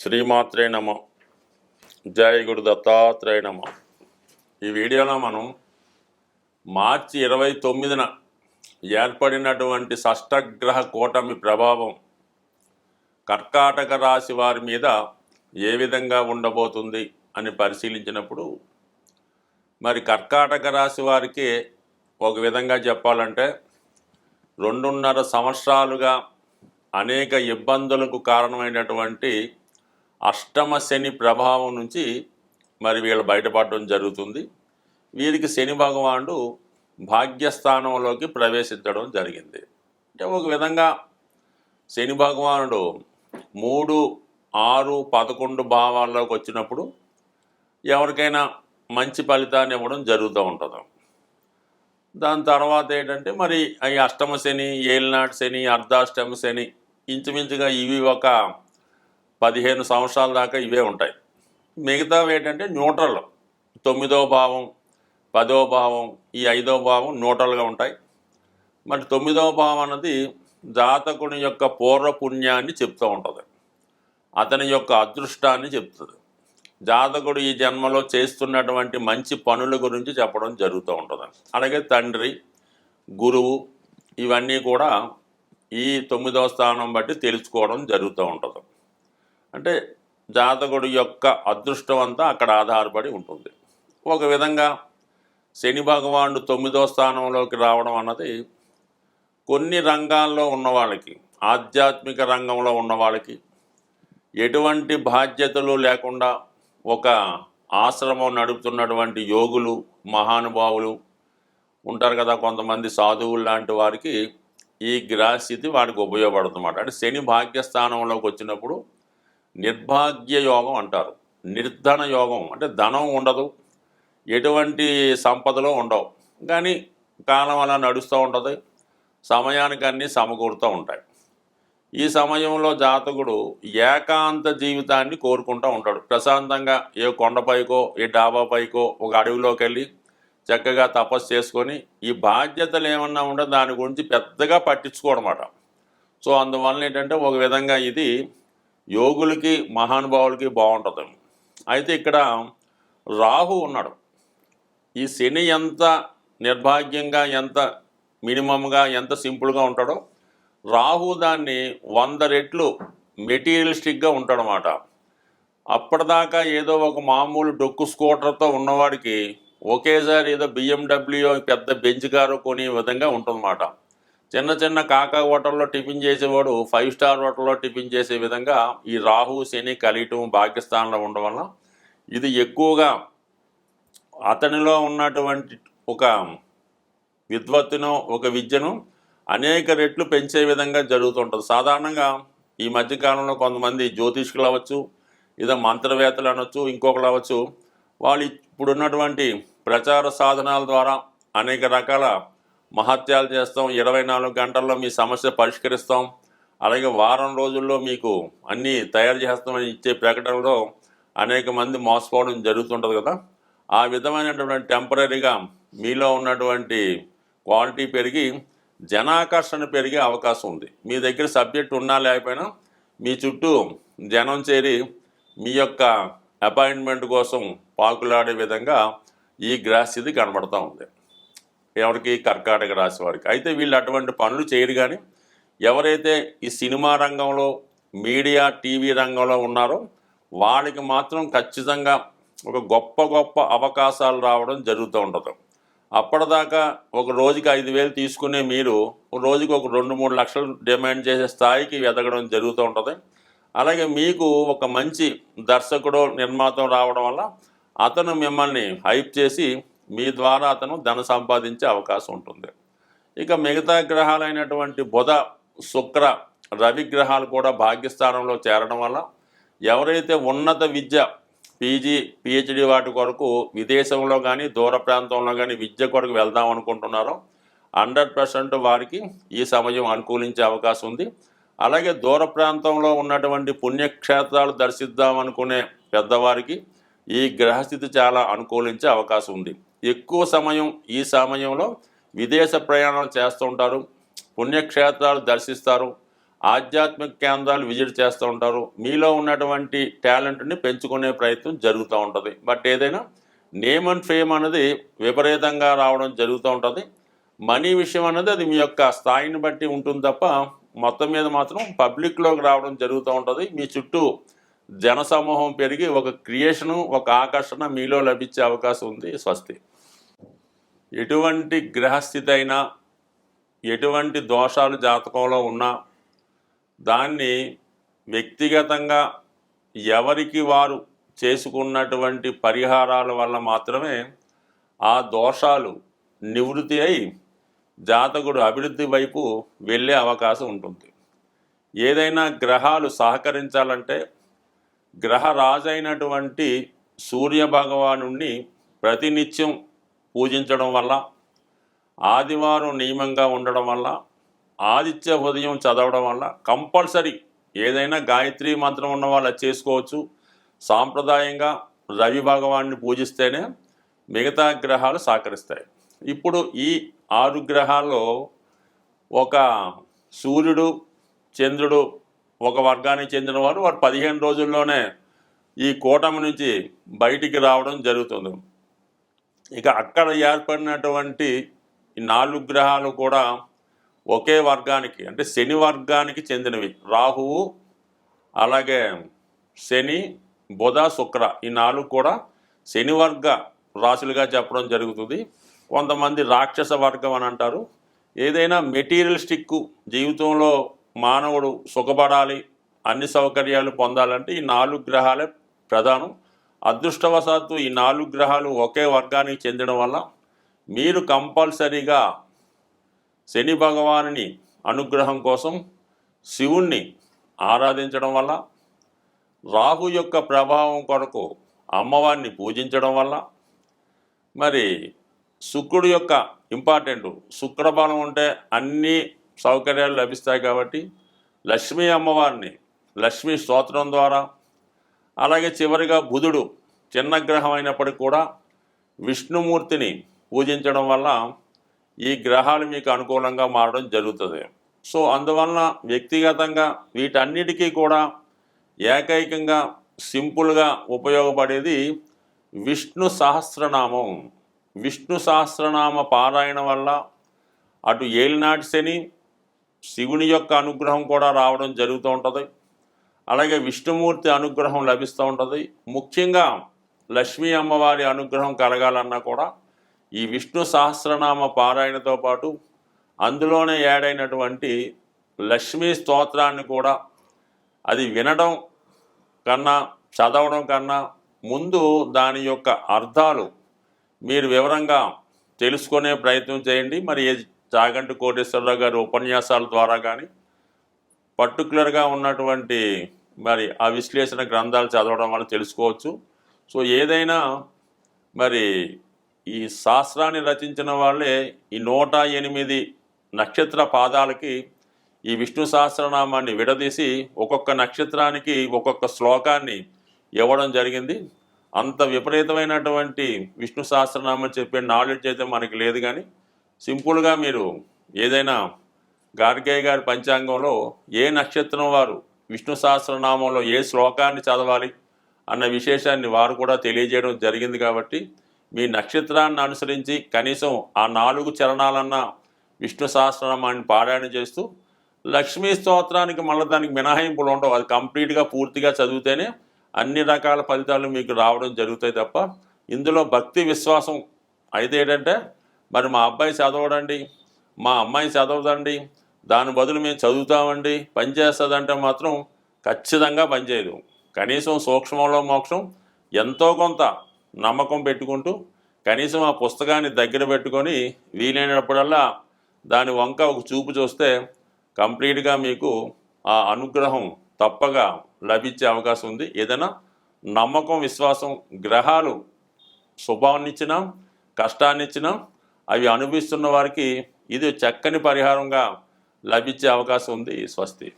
శ్రీమాత్రే నమ. జయ గురు దత్తాత్రేయ నమ. ఈ వీడియోలో మనం మార్చి ఇరవై తొమ్మిదిన ఏర్పడినటువంటి షష్టగ్రహ కూటమి ప్రభావం కర్కాటక రాశి వారి మీద ఏ విధంగా ఉండబోతుంది అని పరిశీలించినప్పుడు మరి కర్కాటక రాశి వారికి ఒక విధంగా చెప్పాలంటే రెండున్నర సంవత్సరాలుగా అనేక ఇబ్బందులకు కారణమైనటువంటి అష్టమ శని ప్రభావం నుంచి మరి వీళ్ళు బయటపడడం జరుగుతుంది. వీరికి శని భగవానుడు భాగ్యస్థానంలోకి ప్రవేశించడం జరిగింది. అంటే ఒక విధంగా శని భగవానుడు మూడు ఆరు పదకొండు భావాల్లోకి వచ్చినప్పుడు ఎవరికైనా మంచి ఫలితాన్ని ఇవ్వడం జరుగుతూ ఉంటుంది. దాని తర్వాత ఏంటంటే మరి ఈ అష్టమ శని ఏలినాటి శని అర్ధాష్టమ శని ఇంచుమించుగా ఇవి ఒక పదిహేను సంవత్సరాల దాకా ఇవే ఉంటాయి. మిగతావి ఏంటంటే న్యూట్రల్. తొమ్మిదో భావం పదో భావం ఈ ఐదో భావం న్యూట్రల్గా ఉంటాయి. మరి తొమ్మిదవ భావం అన్నది జాతకుని యొక్క పూర్వపుణ్యాన్ని చెప్తూ ఉంటుంది. అతని యొక్క అదృష్టాన్ని చెప్తుంది. జాతకుడు ఈ జన్మలో చేస్తున్నటువంటి మంచి పనుల గురించి చెప్పడం జరుగుతూ ఉంటుంది. అలాగే తండ్రి గురువు ఇవన్నీ కూడా ఈ తొమ్మిదవ స్థానం బట్టి తెలుసుకోవడం జరుగుతూ ఉంటుంది. అంటే జాతకుడు యొక్క అదృష్టం అంతా అక్కడ ఆధారపడి ఉంటుంది. ఒక విధంగా శని భగవానుడు తొమ్మిదో స్థానంలోకి రావడం అన్నది కొన్ని రంగాల్లో ఉన్న వాళ్ళకి ఆధ్యాత్మిక రంగంలో ఉన్న వాళ్ళకి ఎటువంటి బాధ్యతలు లేకుండా ఒక ఆశ్రమం నడుపుతున్నటువంటి యోగులు మహానుభావులు ఉంటారు కదా కొంతమంది సాధువులు లాంటి వారికి ఈ గ్రహస్థితి వాడికి ఉపయోగపడుతుందన్నమాట. అంటే శని భాగ్యస్థానంలోకి వచ్చినప్పుడు నిర్భాగ్య యోగం అంటారు. నిర్ధన యోగం అంటే ధనం ఉండదు. ఎటువంటి సంపదలు ఉండవు. కానీ కాలం అలా నడుస్తూ ఉంటుంది. సమయానికి అన్నీ సమకూరుతూ ఉంటాయి. ఈ సమయంలో జాతకుడు ఏకాంత జీవితాన్ని కోరుకుంటూ ఉంటాడు. ప్రశాంతంగా ఏ కొండపైకో ఏ డాబాపైకో ఒక అడవిలోకి వెళ్ళి చక్కగా తపస్సు చేసుకొని ఈ బాధ్యతలు ఏమన్నా ఉంటే దాని గురించి పెద్దగా పట్టించుకోవడమాట సో అందువల్ల ఏంటంటే ఒక విధంగా ఇది యోగులకి మహానుభావులకి బాగుంటుంది. అయితే ఇక్కడ రాహు ఉన్నాడు. ఈ శని ఎంత నిర్భాగ్యంగా ఎంత మినిమంగా ఎంత సింపుల్గా ఉంటాడో రాహు దాన్ని వంద రెట్లు మెటీరియలిస్టిక్గా ఉంటాడనమాట అప్పటిదాకా ఏదో ఒక మామూలు డొక్కు స్కూటర్తో ఉన్నవాడికి ఒకేసారి ఏదో బిఎండబ్ల్యూ పెద్ద బెంచ్ కారు కొనే విధంగా ఉంటుందన్నమాట. చిన్న చిన్న కాకా హోటల్లో టిఫిన్ చేసేవాడు ఫైవ్ స్టార్ హోటల్లో టిఫిన్ చేసే విధంగా ఈ రాహు శని కలియటం పాకిస్తాన్లో ఉండడం వల్ల ఇది ఎక్కువగా అతనిలో ఉన్నటువంటి ఒక విద్వత్తును ఒక విద్యను అనేక రెట్లు పెంచే విధంగా జరుగుతుంటుంది. సాధారణంగా ఈ మధ్యకాలంలో కొంతమంది జ్యోతిష్కులు అవ్వచ్చు ఇదో మంత్రవేత్తలు అనొచ్చు ఇంకొకరు అవ్వచ్చు వాళ్ళు ఇప్పుడున్నటువంటి ప్రచార సాధనాల ద్వారా అనేక రకాల మహత్యాలు చేస్తాం. ఇరవై నాలుగు గంటల్లో మీ సమస్య పరిష్కరిస్తాం. అలాగే వారం రోజుల్లో మీకు అన్నీ తయారు చేస్తామని ఇచ్చే ప్రకటనలో అనేక మంది మోసపోవడం జరుగుతుంటుంది కదా. ఆ విధమైనటువంటి టెంపరీగా మీలో ఉన్నటువంటి క్వాలిటీ పెరిగి జనాకర్షణ పెరిగే అవకాశం ఉంది. మీ దగ్గర సబ్జెక్ట్ ఉన్నా లేకపోయినా మీ చుట్టూ జనం చేరి మీ యొక్క అపాయింట్మెంట్ కోసం పాకులాడే విధంగా ఈ గ్రహస్థితి కనబడతా ఉంది. ఎవరికి కర్కాటక రాశి వారికి. అయితే వీళ్ళు అటువంటి పనులు చేయరు కానీ ఎవరైతే ఈ సినిమా రంగంలో మీడియా టీవీ రంగంలో ఉన్నారో వాళ్ళకి మాత్రం ఖచ్చితంగా ఒక గొప్ప గొప్ప అవకాశాలు రావడం జరుగుతూ ఉండదు. అప్పటిదాకా ఒక రోజుకి ఐదు వేలు తీసుకునే మీరు ఒక రోజుకి ఒక రెండు మూడు లక్షలు డిమాండ్ చేసే స్థాయికి ఎదగడం జరుగుతూ ఉంటుంది. అలాగే మీకు ఒక మంచి దర్శకుడు నిర్మాతం రావడం వల్ల అతను మిమ్మల్ని హైప్ చేసి మీ ద్వారా అతను ధన సంపాదించే అవకాశం ఉంటుంది. ఇక మిగతా గ్రహాలైనటువంటి బుధ శుక్ర రవి గ్రహాలు కూడా భాగ్యస్థానంలో చేరడం వల్ల ఎవరైతే ఉన్నత విద్య పీజీ పిహెచ్డి వాటి కొరకు విదేశంలో కానీ దూర ప్రాంతంలో కానీ విద్య కొరకు వెళ్దాం అనుకుంటున్నారో హండ్రెడ్ పర్సెంట్ వారికి ఈ సమయం అనుకూలించే అవకాశం ఉంది. అలాగే దూర ప్రాంతంలో ఉన్నటువంటి పుణ్యక్షేత్రాలు దర్శిద్దాం అనుకునే పెద్దవారికి ఈ గ్రహస్థితి చాలా అనుకూలించే అవకాశం ఉంది. ఎక్కువ సమయం ఈ సమయంలో విదేశ ప్రయాణాలు చేస్తూ ఉంటారు పుణ్యక్షేత్రాలు దర్శిస్తారు ఆధ్యాత్మిక కేంద్రాలు విజిట్ చేస్తూ ఉంటారు. మీలో ఉన్నటువంటి టాలెంట్ని పెంచుకునే ప్రయత్నం జరుగుతూ ఉంటుంది. బట్ ఏదైనా నేమ్ అండ్ ఫేమ్ అనేది విపరీతంగా రావడం జరుగుతూ ఉంటుంది. మనీ విషయం అనేది అది మీ యొక్క స్థాయిని బట్టి ఉంటుంది తప్ప మొత్తం మీద మాత్రం పబ్లిక్లోకి రావడం జరుగుతూ ఉంటుంది. మీ చుట్టూ జనసమూహం పెరిగి ఒక క్రియేషను ఒక ఆకర్షణ మీలో లభించే అవకాశం ఉంది. స్వస్తి. ఎటువంటి గ్రహస్థితి అయినా ఎటువంటి దోషాలు జాతకంలో ఉన్నా దాన్ని వ్యక్తిగతంగా ఎవరికి వారు చేసుకున్నటువంటి పరిహారాల వల్ల మాత్రమే ఆ దోషాలు నివృత్తి అయి జాతకుడు అభివృద్ధి వైపు వెళ్ళే అవకాశం ఉంటుంది. ఏదైనా గ్రహాలు సహకరించాలంటే గ్రహరాజైనటువంటి సూర్య ప్రతినిత్యం పూజించడం వల్ల ఆదివారం నియమంగా ఉండడం వల్ల ఆదిత్య ఉదయం చదవడం వల్ల కంపల్సరీ ఏదైనా గాయత్రి మంత్రం ఉన్న వాళ్ళు చేసుకోవచ్చు. సాంప్రదాయంగా రవి భగవాన్ని పూజిస్తేనే మిగతా గ్రహాలు సహకరిస్తాయి. ఇప్పుడు ఈ ఆరు గ్రహాల్లో ఒక సూర్యుడు చంద్రుడు ఒక వర్గానికి చెందిన వారు వారు పదిహేను రోజుల్లోనే ఈ కూటమి నుంచి బయటికి రావడం జరుగుతుంది. ఇక అక్కడ ఏర్పడినటువంటి ఈ నాలుగు గ్రహాలు కూడా ఒకే వర్గానికి అంటే శని వర్గానికి చెందినవి. రాహువు అలాగే శని బుధ శుక్ర ఈ నాలుగు కూడా శని వర్గ రాశులుగా చెప్పడం జరుగుతుంది. కొంతమంది రాక్షస వర్గం అని అంటారు. ఏదైనా మెటీరియలిస్టిక్ జీవితంలో మానవుడు సుఖపడాలి అన్ని సౌకర్యాలు పొందాలంటే ఈ నాలుగు గ్రహాలే ప్రధానం. అదృష్టవశాత్తు ఈ నాలుగు గ్రహాలు ఒకే వర్గానికి చెందడం వల్ల మీరు కంపల్సరీగా శని భగవానుని అనుగ్రహం కోసం శివుణ్ణి ఆరాధించడం వల్ల రాహు యొక్క ప్రభావం కొరకు అమ్మవారిని పూజించడం వల్ల మరి శుక్రుడు యొక్క ఇంపార్టెంట్ శుక్రబలం ఉంటే అన్ని సౌకర్యాలు లభిస్తాయి కాబట్టి లక్ష్మీ అమ్మవారిని లక్ష్మీ స్తోత్రం ద్వారా అలాగే చివరిగా బుధుడు చిన్న గ్రహం అయినప్పటికీ కూడా విష్ణుమూర్తిని పూజించడం వల్ల ఈ గ్రహాలు మీకు అనుకూలంగా మారడం జరుగుతుంది. సో అందువలన వ్యక్తిగతంగా వీటన్నిటికీ కూడా ఏకైకంగా సింపుల్గా ఉపయోగపడేది విష్ణు సహస్రనామం. విష్ణు సహస్రనామ పారాయణ వల్ల అటు ఏలినాటి శని శివుని యొక్క అనుగ్రహం కూడా రావడం జరుగుతూ ఉంటుంది. అలాగే విష్ణుమూర్తి అనుగ్రహం లభిస్తూ ఉంటుంది. ముఖ్యంగా లక్ష్మీ అమ్మవారి అనుగ్రహం కలగాలన్నా కూడా ఈ విష్ణు సహస్రనామ పారాయణతో పాటు అందులోనే యాడైనటువంటి లక్ష్మీ స్తోత్రాన్ని కూడా అది వినడం కన్నా చదవడం కన్నా ముందు దాని యొక్క అర్థాలు మీరు వివరంగా తెలుసుకునే ప్రయత్నం చేయండి. మరి ఏ చాగంటి కోటేశ్వరరావు గారి ఉపన్యాసాల ద్వారా కానీ పర్టికులర్గా ఉన్నటువంటి మరి ఆ విశ్లేషణ గ్రంథాలు చదవడం వల్ల తెలుసుకోవచ్చు. సో ఏదైనా మరి ఈ శాస్త్రాన్ని రచించిన వాళ్ళే ఈ నూట ఎనిమిది నక్షత్ర పాదాలకి ఈ విష్ణు సహస్రనామాన్ని విడదీసి ఒక్కొక్క నక్షత్రానికి ఒక్కొక్క శ్లోకాన్ని ఇవ్వడం జరిగింది. అంత విపరీతమైనటువంటి విష్ణు సహస్రనామం చెప్పే నాలెడ్జ్ అయితే మనకి లేదు కానీ సింపుల్గా మీరు ఏదైనా గార్గే గారి పంచాంగంలో ఏ నక్షత్రం వారు విష్ణు సహస్రనామంలో ఏ శ్లోకాన్ని చదవాలి అన్న విశేషాన్ని వారు కూడా తెలియజేయడం జరిగింది కాబట్టి మీ నక్షత్రాన్ని అనుసరించి కనీసం ఆ నాలుగు చరణాలన్న విష్ణు సహస్రనామాన్ని పారాయణ చేస్తూ లక్ష్మీ స్తోత్రానికి మళ్ళీ దానికి మినహాయింపులు ఉండవు. అది కంప్లీట్గా పూర్తిగా చదివితేనే అన్ని రకాల ఫలితాలు మీకు రావడం జరుగుతాయి తప్ప ఇందులో భక్తి విశ్వాసం అయితే ఏంటంటే మరి మా అబ్బాయి చదవడండి మా అమ్మాయి చదవదండి దాని బదులు మేము చదువుతామండి పనిచేస్తుందంటే మాత్రం ఖచ్చితంగా పనిచేయదు కనీసం సూక్ష్మంలో మోక్షం ఎంతో కొంత నమ్మకం పెట్టుకుంటూ కనీసం ఆ పుస్తకాన్ని దగ్గర పెట్టుకొని వీలైనప్పుడల్లా దాని వంక ఒక చూపు చూస్తే కంప్లీట్గా మీకు ఆ అనుగ్రహం తప్పగా లభించే అవకాశం ఉంది. ఏదైనా నమ్మకం విశ్వాసం గ్రహాలు శుభాన్నిచ్చినా కష్టాన్నిచ్చినా అవి అనుభవిస్తున్న వారికి ఇది చక్కని పరిహారంగా లభించే అవకాశం ఉంది స్వస్తి.